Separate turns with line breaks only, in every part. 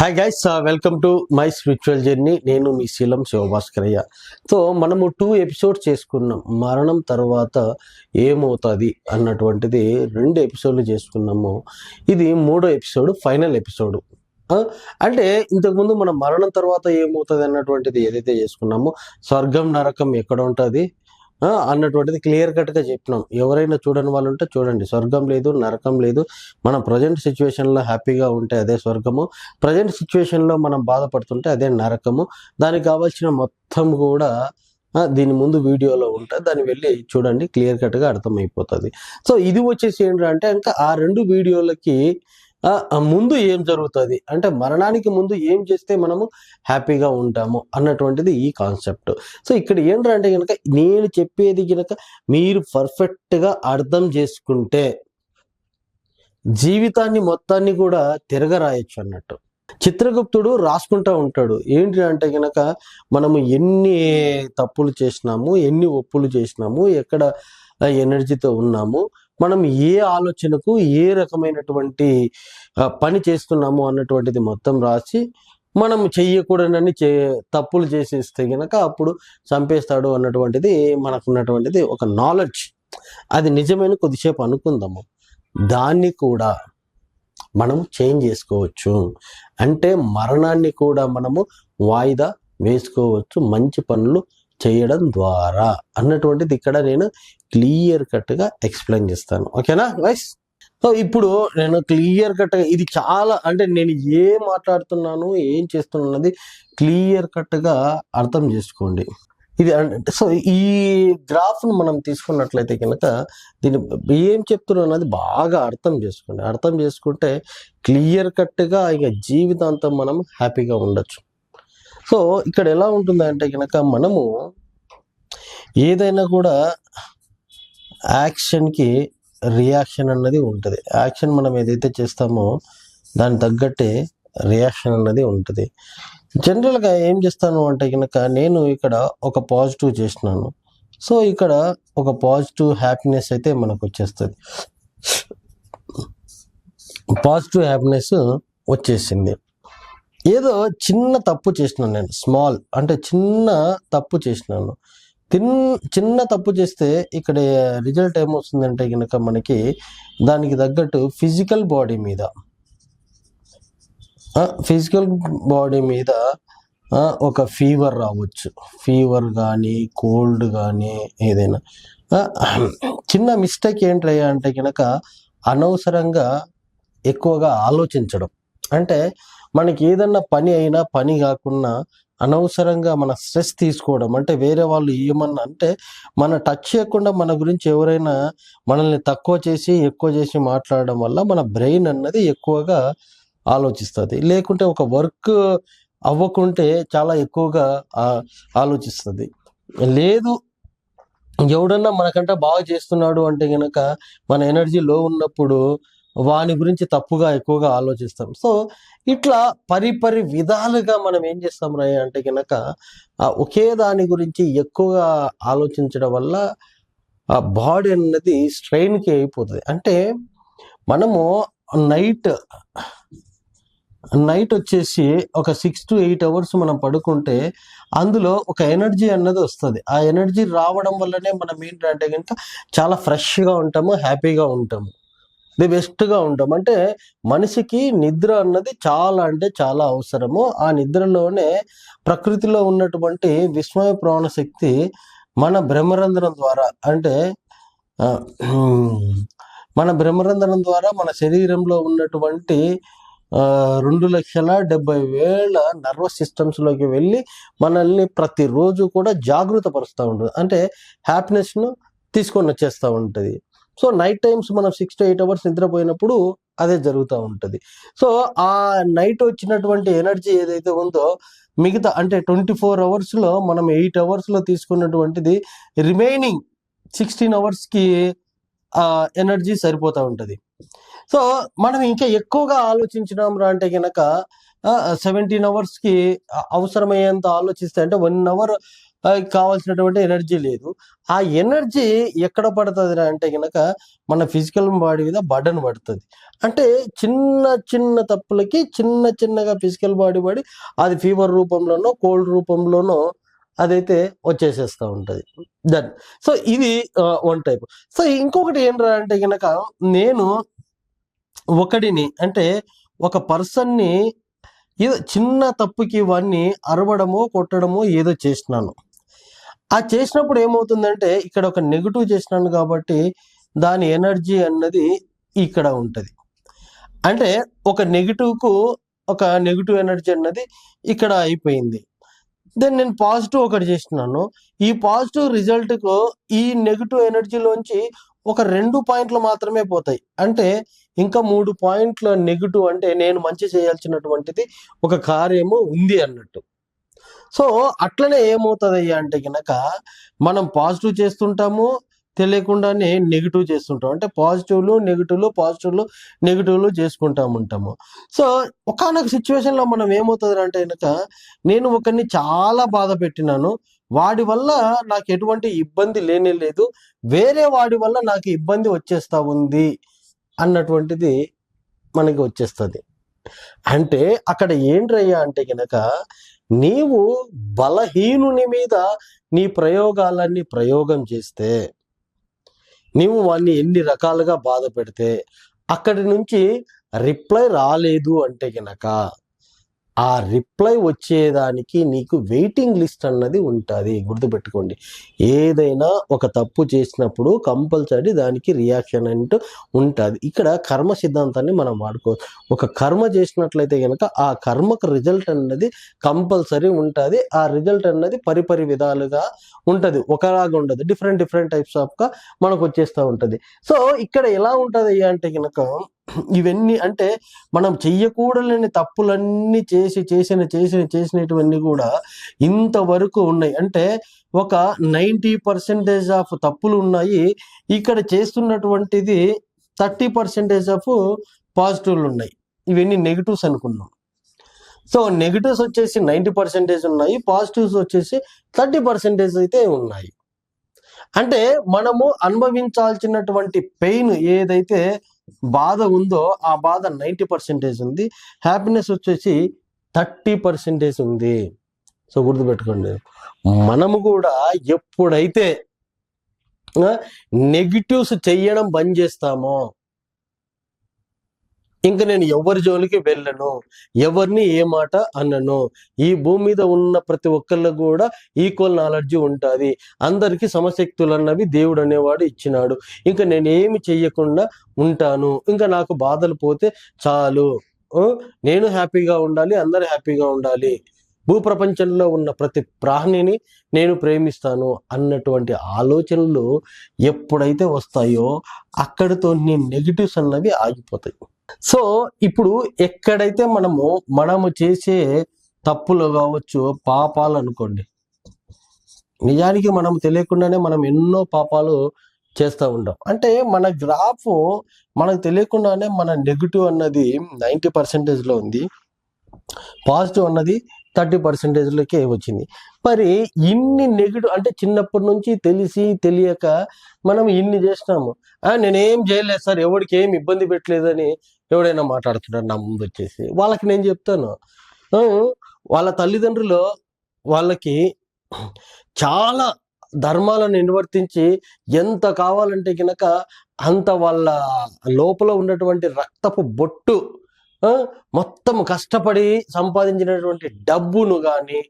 Hi guys welcome to my spiritual journey నేను మీ Seelam Shivabhaskarayya. So మనము టూ ఎపిసోడ్స్ చేసుకున్నాం. మరణం తర్వాత ఏమవుతుంది అన్నటువంటిది రెండు ఎపిసోడ్లు చేసుకున్నాము. ఇది మూడో ఎపిసోడ్ ఫైనల్ ఎపిసోడ్ అంటే ఇంతకుముందు మనం మరణం తర్వాత ఏమవుతుంది అన్నటువంటిది ఏదైతే చేసుకున్నామో స్వర్గం నరకం ఎక్కడ ఉంటుంది? అన్నటువంటిది క్లియర్ కట్గా చెప్పినాం. ఎవరైనా చూడని వాళ్ళు ఉంటే చూడండి. స్వర్గం లేదు నరకం లేదు. మనం ప్రజెంట్ సిచ్యువేషన్లో హ్యాపీగా ఉంటే అదే స్వర్గము. ప్రజెంట్ సిచ్యువేషన్లో మనం బాధపడుతుంటే అదే నరకము. దానికి కావాల్సిన మొత్తం కూడా దీని ముందు వీడియోలో ఉంటే దాన్ని వెళ్ళి చూడండి. క్లియర్ కట్గా అర్థమైపోతుంది. సో ఇది వచ్చేసి ఏంటంటే ఇంకా ఆ రెండు వీడియోలకి ముందు ఏం జరుగుతుంది? అంటే మరణానికి ముందు ఏం చేస్తే మనము హ్యాపీగా ఉంటాము అన్నటువంటిది ఈ కాన్సెప్ట్. సో ఇక్కడ ఏంటంటే కనుక నేను చెప్పేది కనుక మీరు పర్ఫెక్ట్గా అర్థం చేసుకుంటే జీవితాన్ని మొత్తాన్ని కూడా తిరగరాయొచ్చు అన్నట్టు. చిత్రగుప్తుడు రాసుకుంటా ఉంటాడు. ఏంటి అంటే గనక మనము ఎన్ని తప్పులు చేసినాము ఎన్ని ఒప్పులు చేసినాము ఎక్కడ ఎనర్జీతో ఉన్నాము మనం ఏ ఆలోచనకు ఏ రకమైనటువంటి పని చేస్తున్నాము అన్నటువంటిది మొత్తం రాసి మనం చెయ్యకూడనని చే తప్పులు చేసేస్తే గనక అప్పుడు చంపేస్తాడు అన్నటువంటిది మనకున్నటువంటిది ఒక నాలెడ్జ్ అది నిజమైన కొద్దిసేపు అనుకుందాము. దాన్ని కూడా మనం చేంజ్ చేసుకోవచ్చు. అంటే మరణాన్ని కూడా మనము వాయిదా వేసుకోవచ్చు. మంచి పనులు చేయడం ద్వారా అన్నటువంటిది ఇక్కడ నేను క్లియర్ కట్గా ఎక్స్ప్లెయిన్ చేస్తాను. ఓకేనా వైస్ సో ఇప్పుడు నేను క్లియర్ కట్గా ఇది చాలా అంటే నేను ఏం మాట్లాడుతున్నాను ఏం చేస్తున్నాను క్లియర్ కట్గా అర్థం చేసుకోండి. ఇది సో ఈ గ్రాఫ్ను మనం తీసుకున్నట్లయితే కనుక దీన్ని ఏం చెప్తున్నా అన్నది బాగా అర్థం చేసుకోండి. అర్థం చేసుకుంటే క్లియర్ కట్గా ఇక జీవితాంతం మనం హ్యాపీగా ఉండొచ్చు. సో ఇక్కడ ఎలా ఉంటుందంటే కనుక మనము ఏదైనా కూడా యాక్షన్కి రియాక్షన్ అన్నది ఉంటుంది. యాక్షన్ మనం ఏదైతే చేస్తామో దానికి తగ్గట్టే రియాక్షన్ అన్నది ఉంటుంది. జనరల్గా ఏం చేస్తాను అంటే కనుక నేను ఇక్కడ ఒక పాజిటివ్ చేసినాను సో ఇక్కడ ఒక పాజిటివ్ హ్యాపీనెస్ అయితే మనకు వచ్చేస్తుంది. పాజిటివ్ హ్యాపీనెస్ వచ్చేసింది. ఏదో చిన్న తప్పు చేసినాను నేను స్మాల్ అంటే చిన్న తప్పు చేసినాను. తిన్ చిన్న తప్పు చేస్తే ఇక్కడ రిజల్ట్ ఏమొస్తుందంటే కనుక మనకి దానికి తగ్గట్టు ఫిజికల్ బాడీ మీద ఫిజికల్ బాడీ మీద ఒక ఫీవర్ రావచ్చు. ఫీవర్ కానీ కోల్డ్ కానీ ఏదైనా. చిన్న మిస్టేక్ ఏంటయ్యా అంటే కనుక అనవసరంగా ఎక్కువగా ఆలోచించడం. అంటే మనకి ఏదన్నా పని అయినా పని కాకుండా అనవసరంగా మన స్ట్రెస్ తీసుకోవడం అంటే వేరే వాళ్ళు ఏమన్నా అంటే మన టచ్ చేయకుండా మన గురించి ఎవరైనా మనల్ని తక్కువ చేసి ఎక్కువ చేసి మాట్లాడడం వల్ల మన బ్రెయిన్ అన్నది ఎక్కువగా ఆలోచిస్తుంది. లేకుంటే ఒక వర్క్ అవ్వకుంటే చాలా ఎక్కువగా ఆలోచిస్తుంది. లేదు ఎవడన్నా మనకంటే బాగా చేస్తున్నాడు అంటే కనుక మన ఎనర్జీ లో ఉన్నప్పుడు వాని గురించి తప్పుగా ఎక్కువగా ఆలోచిస్తాం. సో ఇట్లా పరిపరి విధాలుగా మనం ఏం చేస్తాం రా అంటే గనక ఒకే దాని గురించి ఎక్కువగా ఆలోచించడం వల్ల ఆ బాడీ అన్నది స్ట్రెయిన్కి అయిపోతుంది. అంటే మనము నైట్ నైట్ వచ్చేసి ఒక సిక్స్ టు ఎయిట్ అవర్స్ మనం పడుకుంటే అందులో ఒక ఎనర్జీ అన్నది వస్తుంది. ఆ ఎనర్జీ రావడం వల్లనే మనం ఏంటంటే కనుక చాలా ఫ్రెష్గా ఉంటాము హ్యాపీగా ఉంటాము. ది బెస్ట్గా ఉంటాం. అంటే మనిషికి నిద్ర అన్నది చాలా అంటే చాలా అవసరము. ఆ నిద్రలోనే ప్రకృతిలో ఉన్నటువంటి విస్మయ ప్రాణశక్తి మన బ్రహ్మరంధ్రం ద్వారా అంటే మన బ్రహ్మరంధ్రం ద్వారా మన శరీరంలో ఉన్నటువంటి రెండు లక్షల డెబ్బై వేల నర్వస్ సిస్టమ్స్లోకి వెళ్ళి మనల్ని ప్రతిరోజు కూడా జాగృత పరుస్తూ ఉంటుంది. అంటే హ్యాపీనెస్ను తీసుకొని వచ్చేస్తూ ఉంటుంది. సో నైట్ టైమ్స్ మనం సిక్స్ టు ఎయిట్ అవర్స్ నిద్రపోయినప్పుడు అదే జరుగుతూ ఉంటుంది. సో ఆ నైట్ వచ్చినటువంటి ఎనర్జీ ఏదైతే ఉందో మిగతా అంటే ట్వంటీ ఫోర్ అవర్స్లో మనం ఎయిట్ అవర్స్లో తీసుకున్నటువంటిది రిమైనింగ్ సిక్స్టీన్ అవర్స్కి ఆ ఎనర్జీ సరిపోతూ ఉంటుంది. సో మనం ఇంకా ఎక్కువగా ఆలోచించినాం రా అంటే కనుక సెవెంటీన్ అవర్స్కి అవసరమయ్యేంత ఆలోచిస్తే అంటే వన్ అవర్ కావాల్సినటువంటి ఎనర్జీ లేదు. ఆ ఎనర్జీ ఎక్కడ పడుతుంది అంటే కనుక మన ఫిజికల్ బాడీ మీద బర్డన్ పడుతుంది. అంటే చిన్న చిన్న తప్పులకి చిన్న చిన్నగా ఫిజికల్ బాడీ పడి అది ఫీవర్ రూపంలోనో కోల్డ్ రూపంలోనో అదైతే వచ్చేసేస్తూ ఉంటుంది. దట్ సో ఇది వన్ టైప్ సో ఇంకొకటి ఏంట్రా అంటే కనుక నేను ఒకడిని అంటే ఒక పర్సన్ని ఏదో చిన్న తప్పుకి వాడిని అరవడమో కొట్టడమో ఏదో చేసినాను. ఆ చేసినప్పుడు ఏమవుతుందంటే ఇక్కడ ఒక నెగిటివ్ చేసినాను కాబట్టి దాని ఎనర్జీ అన్నది ఇక్కడ ఉంటుంది. అంటే ఒక నెగిటివ్కు ఒక నెగిటివ్ ఎనర్జీ అన్నది ఇక్కడ అయిపోయింది. దెన్ నేను పాజిటివ్ ఒకటి చేసినాను. ఈ పాజిటివ్ రిజల్ట్కు ఈ నెగిటివ్ ఎనర్జీలోంచి ఒక రెండు పాయింట్లు మాత్రమే పోతాయి. అంటే ఇంకా మూడు పాయింట్ల నెగిటివ్ అంటే నేను మంచి చేయాల్సినటువంటిది ఒక కార్యము ఉంది అన్నట్టు. సో అట్లనే ఏమవుతుంది అంటే గనక మనం పాజిటివ్ చేస్తుంటాము తెలియకుండానే నెగిటివ్ చేస్తుంటాం. అంటే పాజిటివ్లు నెగిటివ్లు పాజిటివ్లు నెగిటివ్లు చేసుకుంటా ఉంటాము. సో ఒకనొక సిచ్యువేషన్లో మనం ఏమవుతుంది అంటే కనుక నేను ఒకరిని చాలా బాధ పెట్టినాను. వాడి వల్ల నాకు ఎటువంటి ఇబ్బంది లేనే లేదు. వేరే వాడి వల్ల నాకు ఇబ్బంది వచ్చేస్తా ఉంది అన్నటువంటిది మనకి వచ్చేస్తుంది. అంటే అక్కడ ఏంట్రయ్యా అంటే గనక నీవు బలహీనుని మీద నీ ప్రయోగాలన్నీ ప్రయోగం చేస్తే నీవు వాడిని ఎన్ని రకాలుగా బాధ పెడితే అక్కడి నుంచి రిప్లై రాలేదు అంటే గనక ఆ రిప్లై వచ్చేదానికి నీకు వెయిటింగ్ లిస్ట్ అన్నది ఉంటుంది గుర్తుపెట్టుకోండి. ఏదైనా ఒక తప్పు చేసినప్పుడు కంపల్సరీ దానికి రియాక్షన్ అంటూ ఉంటుంది. ఇక్కడ కర్మ సిద్ధాంతాన్ని మనం వాడుకోవచ్చు. ఒక కర్మ చేసినట్లయితే కనుక ఆ కర్మకు రిజల్ట్ అన్నది కంపల్సరీ ఉంటుంది. ఆ రిజల్ట్ అన్నది పరిపరి విధాలుగా ఉంటుంది. ఒకలాగా ఉండదు. డిఫరెంట్ డిఫరెంట్ టైప్స్ ఆఫ్గా మనకు వచ్చేస్తూ ఉంటుంది. సో ఇక్కడ ఎలా ఉంటుంది అంటే కనుక ఇవన్నీ అంటే మనం చెయ్యకూడలేని తప్పులన్నీ చేసి చేసిన చేసిన చేసినటువన్నీ కూడా ఇంతవరకు ఉన్నాయి. అంటే ఒక నైంటీ పర్సెంటేజ్ ఆఫ్ తప్పులు ఉన్నాయి. ఇక్కడ చేస్తున్నటువంటిది థర్టీ పర్సెంటేజ్ ఆఫ్ పాజిటివ్లు ఉన్నాయి. ఇవన్నీ నెగిటివ్స్ అనుకున్నాం సో నెగిటివ్స్ వచ్చేసి నైంటీ పర్సెంటేజ్ ఉన్నాయి. పాజిటివ్స్ వచ్చేసి థర్టీ పర్సెంటేజ్ అయితే ఉన్నాయి. అంటే మనము అనుభవించాల్సినటువంటి పెయిన్ ఏదైతే బాధ ఉందో ఆ బాధ నైంటీ పర్సెంటేజ్ ఉంది. హ్యాపీనెస్ వచ్చేసి థర్టీ పర్సెంటేజ్ ఉంది. సో గుర్తుపెట్టుకోండి. మనము కూడా ఎప్పుడైతే నెగిటివ్స్ చెయ్యడం బంద్ చేస్తామో ఇంక నేను ఎవరి జోలికి వెళ్ళను ఎవరిని ఏ మాట అన్నను ఈ భూమి మీద ఉన్న ప్రతి ఒక్కళ్ళకు కూడా ఈక్వల్ నాలెడ్జ్ ఉంటుంది. అందరికీ సమశక్తులు అన్నవి దేవుడు అనేవాడు ఇచ్చినాడు. ఇంకా నేను ఏమి చెయ్యకుండా ఉంటాను. ఇంకా నాకు బాధలు పోతే చాలు. నేను హ్యాపీగా ఉండాలి అందరు హ్యాపీగా ఉండాలి. భూప్రపంచంలో ఉన్న ప్రతి ప్రాణిని నేను ప్రేమిస్తాను అన్నటువంటి ఆలోచనలు ఎప్పుడైతే వస్తాయో అక్కడితో నీ నెగిటివ్స్ అన్నవి ఆగిపోతాయి. సో ఇప్పుడు ఎక్కడైతే మనము మనము చేసే తప్పులు కావచ్చు పాపాలు అనుకోండి. నిజానికి మనం తెలియకుండానే మనం ఎన్నో పాపాలు చేస్తూ ఉంటాం అంటే మన గ్రాఫ్ మనకు తెలియకుండానే మన నెగిటివ్ అన్నది నైంటీ పర్సెంటేజ్లో ఉంది. పాజిటివ్ అన్నది థర్టీ పర్సెంటేజ్లోకే వచ్చింది. మరి ఇన్ని నెగిటివ్ అంటే చిన్నప్పటి నుంచి తెలిసి తెలియక మనం ఇన్ని చేసినాము. నేనేం చేయలేదు సార్ ఎవరికి ఏం ఇబ్బంది పెట్టలేదని ఎవడైనా మాట్లాడుతున్నాడు నా ముందు వచ్చేసి. వాళ్ళకి నేను చెప్తాను. వాళ్ళ తల్లిదండ్రులు వాళ్ళకి చాలా ధర్మాలను నిర్వర్తించి ఎంత కావాలంటే గనక అంత వాళ్ళ లోపల ఉన్నటువంటి రక్తపు బొట్టు మొత్తం కష్టపడి సంపాదించినటువంటి డబ్బును కానీ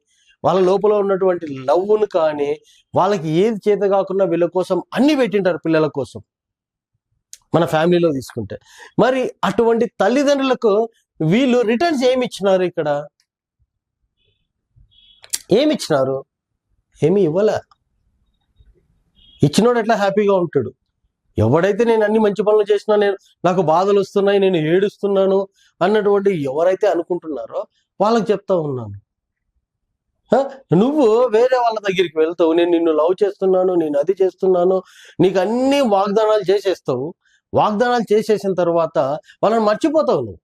వాళ్ళ లోపల ఉన్నటువంటి లవ్వును కానీ వాళ్ళకి ఏది చేత కాకుండా వీళ్ళ కోసం అన్ని పెట్టింటారు పిల్లల కోసం. మన ఫ్యామిలీలో తీసుకుంటే. మరి అటువంటి తల్లిదండ్రులకు వీళ్ళు రిటర్న్స్ ఏమి ఇచ్చినారు ఇక్కడ? ఏమి ఇచ్చినారు ఏమి ఇవ్వలే. ఇచ్చినోడు ఎట్లా హ్యాపీగా ఉంటాడు? ఎవడైతే నేను అన్ని మంచి పనులు చేసినా నేను నాకు బాధలు వస్తున్నాయి నేను ఏడుస్తున్నాను అన్నటువంటి ఎవరైతే అనుకుంటున్నారో వాళ్ళకి చెప్తా ఉన్నాను. నువ్వు వేరే వాళ్ళ దగ్గరికి వెళ్తావు. నేను నిన్ను లవ్ చేస్తున్నాను నేను అది చేస్తున్నాను నీకు అన్ని వాగ్దానాలు చేసేస్తావు. వాగ్దానాలు చేసేసిన తర్వాత వాళ్ళని మర్చిపోతావు నువ్వు.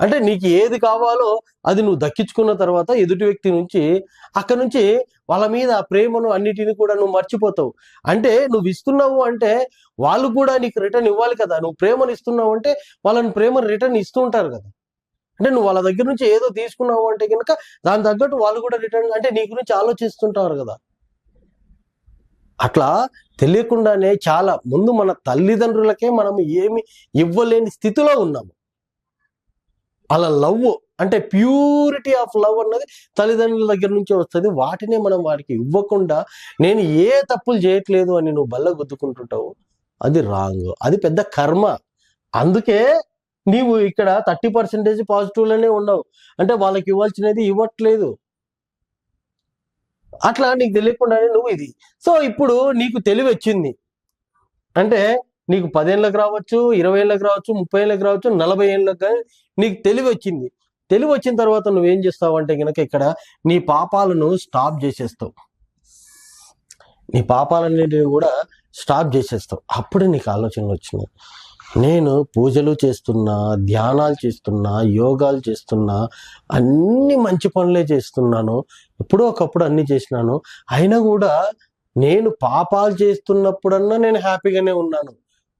అంటే నీకు ఏది కావాలో అది నువ్వు దక్కించుకున్న తర్వాత ఎదుటి వ్యక్తి నుంచి అక్కడ నుంచి వాళ్ళ మీద ఆ ప్రేమను అన్నిటిని కూడా నువ్వు మర్చిపోతావు. అంటే నువ్వు ఇస్తున్నావు అంటే వాళ్ళు కూడా నీకు రిటర్న్ ఇవ్వాలి కదా. నువ్వు ప్రేమను ఇస్తున్నావు అంటే వాళ్ళని ప్రేమను రిటర్న్ ఇస్తూ ఉంటారు కదా. అంటే నువ్వు వాళ్ళ దగ్గర నుంచి ఏదో తీసుకున్నావు అంటే కనుక దాని తగ్గట్టు వాళ్ళు కూడా రిటర్న్ అంటే నీ గురించి ఆలోచిస్తుంటారు కదా. అట్లా తెలియకుండానే చాలా ముందు మన తల్లిదండ్రులకే మనం ఏమి ఇవ్వలేని స్థితిలో ఉన్నాము. అలా లవ్ అంటే ప్యూరిటీ ఆఫ్ లవ్ అన్నది తల్లిదండ్రుల దగ్గర నుంచి వస్తుంది. వాటినే మనం వాడికి ఇవ్వకుండా నేను ఏ తప్పులు చేయట్లేదు అని నువ్వు బల్ల గుద్దుకుంటుంటావు అది రాంగ్. అది పెద్ద కర్మ. అందుకే నీవు ఇక్కడ థర్టీ పర్సెంటేజ్ పాజిటివ్లోనే ఉన్నావు. అంటే వాళ్ళకి ఇవ్వాల్సినది ఇవ్వట్లేదు. అట్లా నీకు తెలియకుండానే నువ్వు ఇది. సో ఇప్పుడు నీకు తెలివి వచ్చింది అంటే నీకు పదేళ్ళకి రావచ్చు ఇరవై ఏళ్ళకి రావచ్చు ముప్పై ఏళ్ళకి రావచ్చు నలభై ఏళ్ళకి కానీ నీకు తెలివి వచ్చింది తెలివి వచ్చిన తర్వాత నువ్వేం చేస్తావు అంటే కనుక ఇక్కడ నీ పాపాలను స్టాప్ చేసేస్తావు. నీ పాపాలన్నింటినీ కూడా స్టాప్ చేసేస్తావు. అప్పుడు నీకు ఆలోచనలు వచ్చినాయి. నేను పూజలు చేస్తున్నా ధ్యానాలు చేస్తున్నా యోగాలు చేస్తున్నా అన్ని మంచి పనులే చేస్తున్నాను. ఎప్పుడో ఒకప్పుడు అన్ని చేసినాను. అయినా కూడా నేను పాపాలు చేస్తున్నప్పుడన్నా నేను హ్యాపీగానే ఉన్నాను.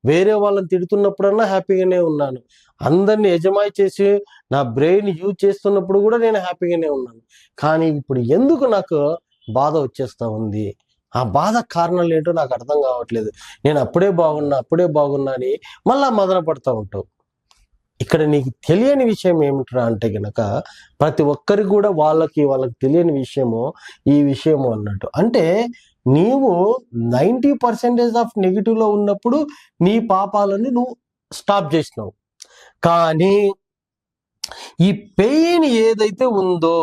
వేరే వాళ్ళని తిడుతున్నప్పుడన్నా హ్యాపీగానే ఉన్నాను. అందరిని యజమాయి చేసి నా బ్రెయిన్ యూజ్ చేస్తున్నప్పుడు కూడా నేను హ్యాపీగానే ఉన్నాను. కానీ ఇప్పుడు ఎందుకు నాకు బాధ వచ్చేస్తూ ఉంది? ఆ బాధ కారణాలు ఏంటో నాకు అర్థం కావట్లేదు. నేను అప్పుడే బాగున్నా అప్పుడే బాగున్నా అని మళ్ళా మదన పడుతూ ఉంటావు. ఇక్కడ నీకు తెలియని విషయం ఏమిట్రా అంటే గనక ప్రతి ఒక్కరికి కూడా వాళ్ళకి వాళ్ళకి తెలియని విషయము ఈ విషయము అన్నట్టు. అంటే నీవు నైంటీ పర్సెంటేజ్ ఆఫ్ నెగిటివ్లో ఉన్నప్పుడు నీ పాపాలని నువ్వు స్టాప్ చేసినావు. కానీ ఈ పెయిన్ ఏదైతే ఉందో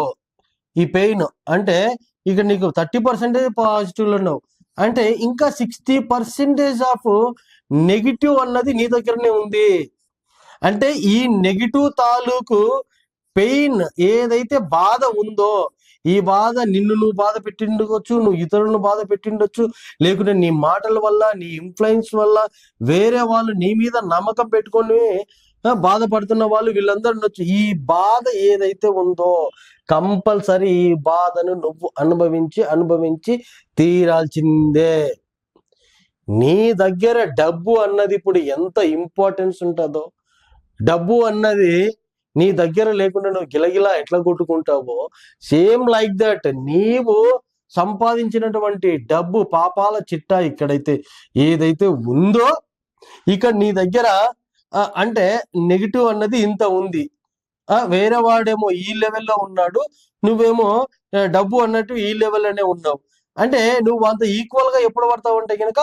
ఈ పెయిన్ అంటే ఇక నీకు థర్టీ పర్సెంటేజ్ పాజిటివ్లో ఉన్నావు. అంటే ఇంకా సిక్స్టీ పర్సెంటేజ్ ఆఫ్ నెగిటివ్ అన్నది నీ దగ్గరనే ఉంది. అంటే ఈ నెగిటివ్ తాలూకు పెయిన్ ఏదైతే బాధ ఉందో ఈ బాధ నిన్ను నువ్వు బాధ పెట్టిండొచ్చు నువ్వు ఇతరులను బాధ పెట్టిండొచ్చు లేకుంటే నీ మాటల వల్ల నీ ఇన్ఫ్లుయెన్స్ వల్ల వేరే వాళ్ళు నీ మీద నమ్మకం పెట్టుకొని బాధపడుతున్న వాళ్ళు వీళ్ళందరూ ఉండొచ్చు. ఈ బాధ ఏదైతే ఉందో కంపల్సరీ ఈ బాధను నువ్వు అనుభవించి అనుభవించి తీరాల్సిందే. నీ దగ్గర డబ్బు అన్నది ఇప్పుడు ఎంత ఇంపార్టెన్స్ ఉంటుందో డబ్బు అన్నది నీ దగ్గర లేకుండా నువ్వు గిలగిలా ఎట్లా కొట్టుకుంటావో సేమ్ లైక్ దట్ నీవు సంపాదించినటువంటి డబ్బు పాపాల చిట్టా ఇక్కడైతే ఏదైతే ఉందో ఇక్కడ నీ దగ్గర అంటే నెగిటివ్ అన్నది ఇంత ఉంది. వేరే వాడేమో ఈ లెవెల్లో ఉన్నాడు నువ్వేమో డబ్బు అన్నట్టు ఈ లెవెల్లోనే ఉన్నావు. అంటే నువ్వు అంత ఈక్వల్గా ఎప్పుడు పడతావు అంటే కనుక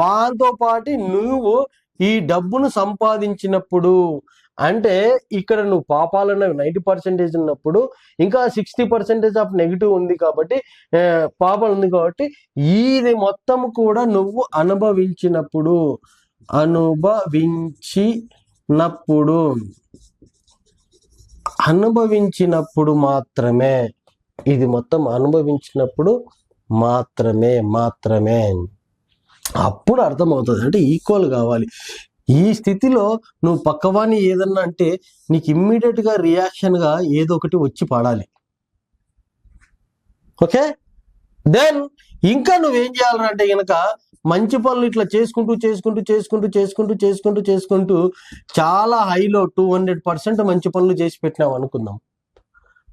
వాంతో పాటు నువ్వు ఈ డబ్బును సంపాదించినప్పుడు అంటే ఇక్కడ నువ్వు పాపాలు పాపాలన్నవి నైంటీ పర్సెంటేజ్ ఉన్నప్పుడు ఇంకా సిక్స్టీ పర్సెంటేజ్ ఆఫ్ నెగిటివ్ ఉంది కాబట్టి పాపాలు ఉంది కాబట్టి ఇది మొత్తం కూడా నువ్వు అనుభవించినప్పుడు అనుభవించినప్పుడు. అనుభవించినప్పుడు మాత్రమే ఇది మొత్తం అనుభవించినప్పుడు మాత్రమే మాత్రమే. అప్పుడు అర్థమవుతుంది. అంటే ఈక్వల్ కావాలి. ఈ స్థితిలో నువ్వు పక్కవాని ఏదన్నా అంటే నీకు ఇమ్మీడియట్గా రియాక్షన్గా ఏదో ఒకటి వచ్చి పాడాలి. ఓకే? దెన్ ఇంకా నువ్వేం చేయాలంటే గనక మంచి పనులు ఇట్లా చేసుకుంటూ చేసుకుంటూ చేసుకుంటూ చేసుకుంటూ చేసుకుంటూ చేసుకుంటూ చాలా హైలో టూ హండ్రెడ్ పర్సెంట్ మంచి పనులు చేసి పెట్టినావు అనుకుందాం.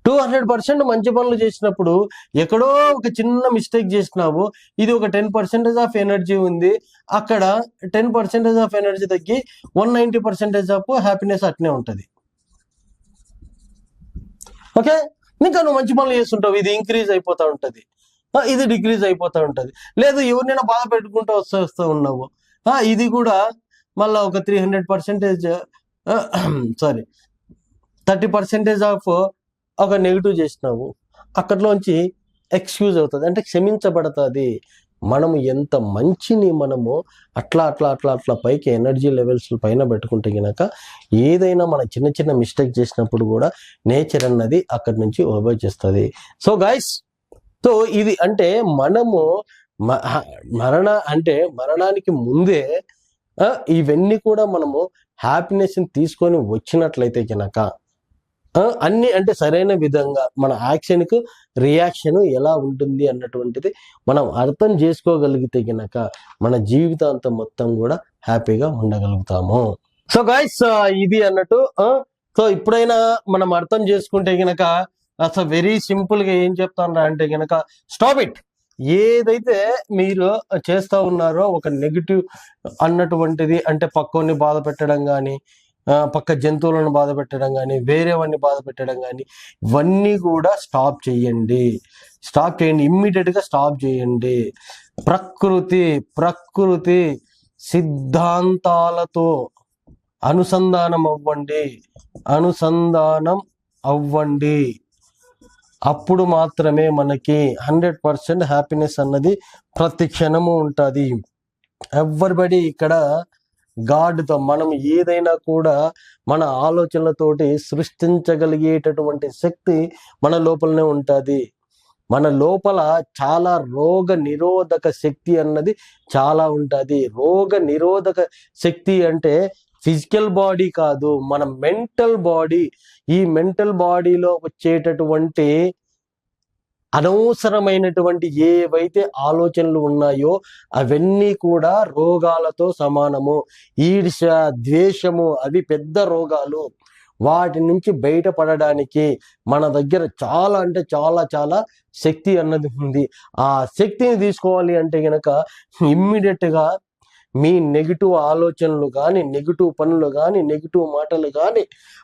టూ హండ్రెడ్ పర్సెంట్ మంచి పనులు చేసినప్పుడు ఎక్కడో ఒక చిన్న మిస్టేక్ చేసినావు. ఇది ఒక టెన్ పర్సెంటేజ్ ఆఫ్ ఎనర్జీ ఉంది. అక్కడ టెన్ పర్సెంటేజ్ ఆఫ్ ఎనర్జీ తగ్గి one ninety percentage of happiness అట్నే ఉంటుంది. ఓకే? ఇంకా నువ్వు మంచి పనులు చేస్తుంటావు. ఇది ఇంక్రీజ్ అయిపోతూ ఉంటుంది. ఇది డిక్రీజ్ అయిపోతూ ఉంటుంది. లేదు ఎవరినైనా బాధ పెట్టుకుంటూ వస్తూ వస్తూ ఉన్నావు. ఇది కూడా మళ్ళీ ఒక three hundred percentage sorry thirty percentage of ఒక నెగిటివ్ చేసినావు. అక్కడిలోంచి ఎక్స్క్యూజ్ అవుతుంది. అంటే క్షమించబడుతుంది. మనము ఎంత మంచిని మనము అట్లా అట్లా అట్లా అట్లా పైకి ఎనర్జీ లెవెల్స్ పైన పెట్టుకుంటే గనక ఏదైనా మన చిన్న చిన్న మిస్టేక్ చేసినప్పుడు కూడా నేచర్ అన్నది అక్కడి నుంచి ఓబే చేస్తుంది. సో గైస్ సో ఇది అంటే మనము మరణ అంటే మరణానికి ముందే ఇవన్నీ కూడా మనము హ్యాపీనెస్ తీసుకొని వచ్చినట్లయితే కనుక అన్ని అంటే సరైన విధంగా మన యాక్షన్కు రియాక్షన్ ఎలా ఉంటుంది అన్నటువంటిది మనం అర్థం చేసుకోగలిగితే గనక మన జీవితాంతం మొత్తం కూడా హ్యాపీగా ఉండగలుగుతాము. సో గాయస్ ఇది అన్నట్టు సో ఇప్పుడైనా మనం అర్థం చేసుకుంటే గనక అసలు వెరీ సింపుల్గా ఏం చెప్తాను అంటే కనుక స్టాప్ ఇట్. ఏదైతే మీరు చేస్తూ ఉన్నారో ఒక నెగిటివ్ అన్నటువంటిది అంటే పక్కని బాధ పెట్టడం కానీ పక్క జంతువులను బాధ పెట్టడం కానీ వేరేవన్నీ బాధ పెట్టడం కానీ ఇవన్నీ కూడా స్టాప్ చేయండి. స్టాప్ చేయండి ఇమ్మీడియట్గా స్టాప్ చేయండి. ప్రకృతి ప్రకృతి సిద్ధాంతాలతో అనుసంధానం అవ్వండి. అనుసంధానం అవ్వండి. అప్పుడు మాత్రమే మనకి హండ్రెడ్ పర్సెంట్ హ్యాపీనెస్ అన్నది ప్రతి క్షణము ఉంటుంది. ఎవరిబడి ఇక్కడ గాడ్తో మనం ఏదైనా కూడా మన ఆలోచనలతోటి సృష్టించగలిగేటటువంటి శక్తి మన లోపలనే ఉంటుంది. మన లోపల చాలా రోగ నిరోధక శక్తి అన్నది చాలా ఉంటుంది. రోగ నిరోధక శక్తి అంటే ఫిజికల్ బాడీ కాదు మన మెంటల్ బాడీ. ఈ మెంటల్ బాడీలో వచ్చేటటువంటి అనవసరమైనటువంటి ఏవైతే ఆలోచనలు ఉన్నాయో అవన్నీ కూడా రోగాలతో సమానము. ఈర్ష ద్వేషము అవి పెద్ద రోగాలు. వాటి నుంచి బయటపడడానికి మన దగ్గర చాలా అంటే చాలా చాలా శక్తి అన్నది ఉంది. ఆ శక్తిని తీసుకోవాలి అంటే కనుక ఇమ్మీడియట్గా మీ నెగిటివ్ ఆలోచనలు కానీ నెగిటివ్ పనులు కానీ నెగిటివ్ మాటలు కానీ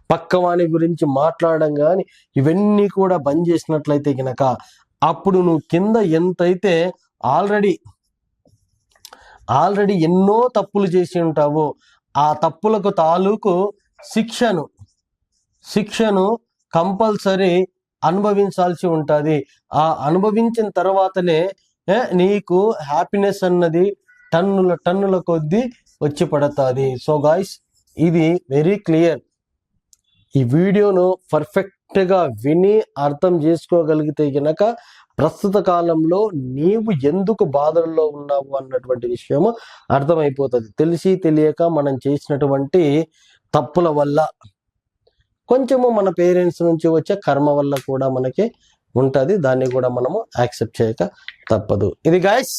పక్కవాని గురించి మాట్లాడడం కానీ ఇవన్నీ కూడా బంద్ చేసినట్లయితే గనక అప్పుడు నువ్వు కింద ఎంతైతే ఆల్రెడీ ఆల్రెడీ ఎన్నో తప్పులు చేసి ఉంటావో ఆ తప్పులకు తాలూకు శిక్షను శిక్షను కంపల్సరీ అనుభవించాల్సి ఉంటుంది. ఆ అనుభవించిన తర్వాతనే నీకు హ్యాపీనెస్ అన్నది టన్నుల టన్నుల కొద్దీ వచ్చి పడుతుంది. సో గాయస్ ఇది వెరీ క్లియర్ ఈ వీడియోను పర్ఫెక్ట్గా విని అర్థం చేసుకోగలిగితే గనక ప్రస్తుత కాలంలో నీవు ఎందుకు బాధల్లో ఉన్నావు అన్నటువంటి విషయము అర్థమైపోతుంది. తెలిసి తెలియక మనం చేసినటువంటి తప్పుల వల్ల కొంచెము మన పేరెంట్స్ నుంచి వచ్చే కర్మ వల్ల కూడా మనకి ఉంటుంది. దాన్ని కూడా మనము యాక్సెప్ట్ చేయక తప్పదు. ఇది గాయస్